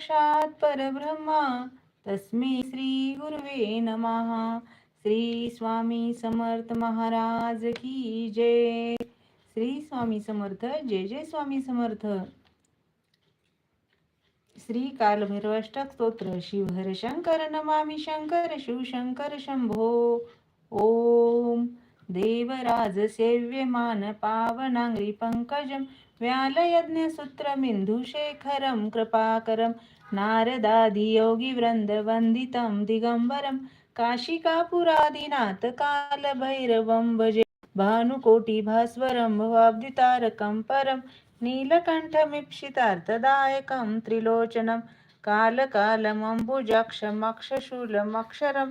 साक्षात परब्रह्मा। तस्मै श्री गुरुवे नमः। श्री स्वामी समर्थ महाराज की जय। श्री स्वामी समर्थ जय जय स्वामी समर्थ। श्री कालभैरवाष्टक स्तोत्र शिवहर शंकर नमामि शंकर शिवशंकर शंभो। ओम। देवराज सेव्यमान पावनांग्री पङ्कजं व्यालयज्ञसूत्रमिन्दुशेखरं कृपाकरं नारदादियोगिवृन्दवन्दितं दिगम्बरं काशिकापुरादिनाथकालभैरवं भजे भानुकोटिभास्वरं भवाब्दितारकं परं नीलकण्ठमीप्सितार्थदायकं त्रिलोचनं कालकालमम्बुजाक्षमक्षशूलमक्षरं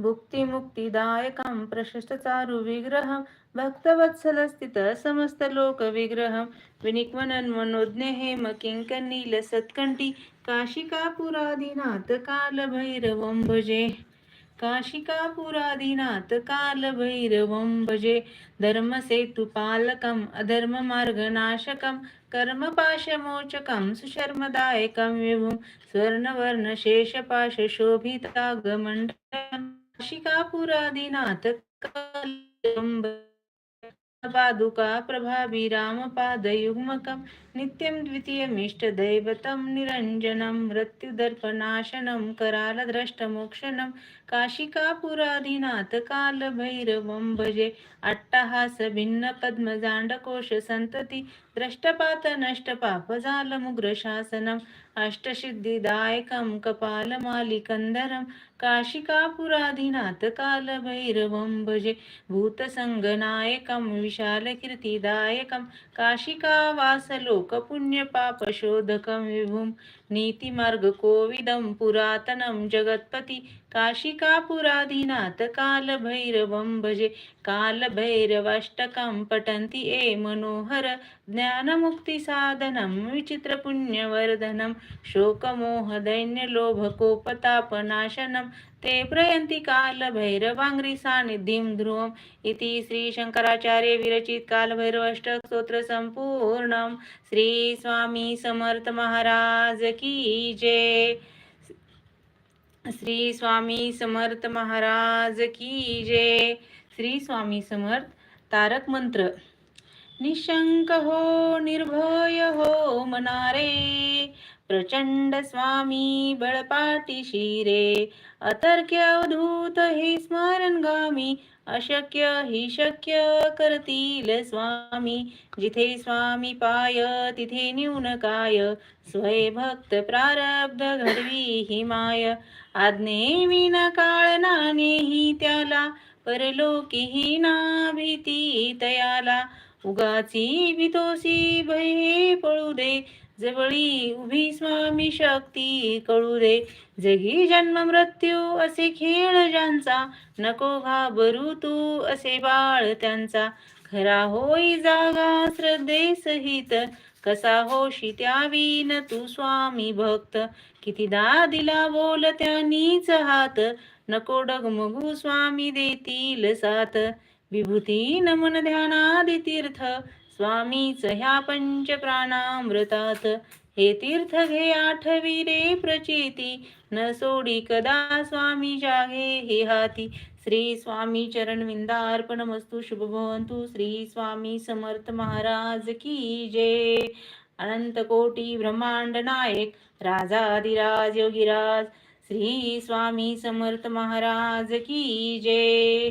भुक्तिमुक्तिदायकं प्रशस्तचारुविग्रहं भक्तवत्सलस्थितः समस्तलोकविग्रहं विनिक्वनन्मनोज्ञ हेम किङ्कनीलसत्कण्ठी काशिकापुरादिनाथ कालभैरवं भजे। काशिकापुरादिनाथ कालभैरवं भजे। धर्मसेतुपालकम् अधर्ममार्गनाशकं कर्मपाशमोचकं सुशर्मदायकं विभुं स्वर्णवर्णशेषपाशशोभितागमण्ड काशिकापुरादिनाथ पादुका प्रभावी रामपादयुग्मकं नित्यं द्वितीयमिष्टदैवतं निरञ्जनं मृत्युदर्पनाशनं करालद्रष्टमोक्षणं काशिकापुराधिनाथकालभैरवं भजे अट्टहासभिन्नपद्मजाण्डकोशसन्तति द्रष्टपातनष्टपापजालमुग्रशासनम् अष्टसिद्धिदायकं कपालमालिकन्धरं काशिकापुराधिनाथकालभैरवं भजे भूतसङ्गनायकं विशालकीर्तिदायकं काशिकावासलोकपुण्यपापशोधकं विभुं नीतिमार्गकोविदं पुरातनं जगत्पति। काशिकापुरादिनाथ कालभैरवं भजे कालभैरवाष्टकं पठन्ति ए मनोहर ज्ञानमुक्तिसाधनं विचित्रपुण्यवर्धनं शोकमोहदैन्यलोभकोपतापनाशनं ते प्रयन्ति कालभैरवाङ्घ्रिसान्निधिं ध्रुवम् इति श्रीशङ्कराचार्य विरचित कालभैरवाष्टकस्तोत्रसम्पूर्णं श्रीस्वामी श्री स्वामी समर्थ महाराज की जय। श्री स्वामी समर्थ महाराज की जय. श्री स्वामी समर्थ तारक मंत्र. निशंक हो निर्भय हो मनारे. प्रचंड स्वामी बळपाटी शिरे. अतर्क्य अवधूत हे शरणगामी अशक्य हि शक्य करतील स्वामी. जिथे स्वामी पाय तिथे न्यून काय. स्वय भक्त प्रारब्ध घडवी हि माय. आज्ञे विना काळ नानेही त्याला. परलोकीही ना भीती तयाला. उगाची भीतोसी भये पळू दे. जवळी उभी स्वामी शक्ती कळू दे. जगी जन्म मृत्यू असे खेळ ज्यांचा नको घाबरू तू असे बाळ त्यांचा. खरा होई जागा श्रद्धे सहित कसा होशी त्यावीन तू स्वामी भक्त. कितीदा दिला बोल त्यानीच हात नको डगमगू स्वामी देतील साथ. विभूती नमन ध्यानादि तीर्थ स्वामीच ह्या पंच प्राणामृतात हे तीर्थ घे आठवी रे प्रचिती. न सोडी कदा स्वामी जागे हे हाती. श्री स्वामी चरणविंदा अर्पण मस्तू शुभ भवंतु. श्री स्वामी समर्थ महाराज की जय. अनंत कोटी ब्रह्मांड नायक. राजाधिराज योगिराज. श्री स्वामी समर्थ महाराज की जय.